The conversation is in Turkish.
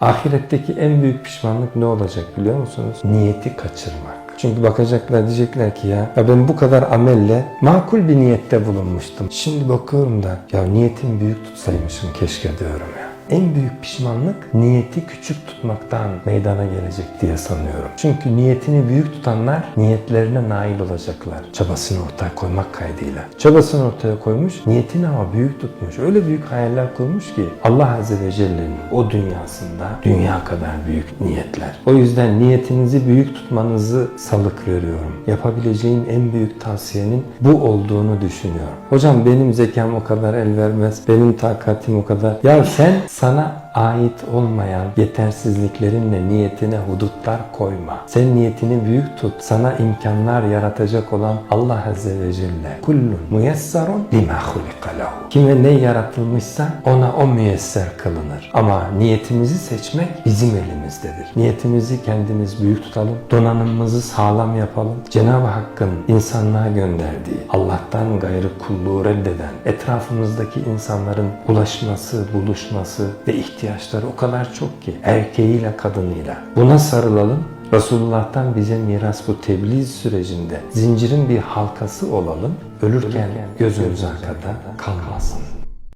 Ahiretteki en büyük pişmanlık ne olacak biliyor musunuz? Niyeti kaçırmak. Çünkü bakacaklar diyecekler ki ya, ya ben bu kadar amelle makul bir niyette bulunmuştum. Şimdi bakıyorum da ya niyetim büyük tutsaymışım keşke diyorum ya. En büyük pişmanlık niyeti küçük tutmaktan meydana gelecek diye sanıyorum. Çünkü niyetini büyük tutanlar niyetlerine nail olacaklar. Çabasını ortaya koymak kaydıyla. Çabasını ortaya koymuş, niyetini ama büyük tutmuş. Öyle büyük hayaller kurmuş ki Allah Azze ve Celle'nin o dünyasında dünya kadar büyük niyetler. O yüzden niyetinizi büyük tutmanızı salık veriyorum. Yapabileceğim en büyük tavsiyenin bu olduğunu düşünüyorum. Hocam benim zekam o kadar el vermez, benim takatim o kadar. Ya sen sana ait olmayan yetersizliklerinle niyetine hudutlar koyma. Sen niyetini büyük tut. Sana imkanlar yaratacak olan Allah Azze ve Celle. Kullun müyessarun lima hulika lahu. Kime ne yaratılmışsa ona o müyesser kılınır. Ama niyetimizi seçmek bizim elimizdedir. Niyetimizi kendimiz büyük tutalım. Donanımımızı sağlam yapalım. Cenab-ı Hakk'ın insanlığa gönderdiği, Allah'tan gayrı kulluğu reddeden, etrafımızdaki insanların ulaşması, buluşması ve ihtiyaçları o kadar çok ki erkeğiyle kadınıyla. Buna sarılalım. Resulullah'tan bize miras bu tebliğ sürecinde zincirin bir halkası olalım. Ölürken gözümüz arkada kalmasın.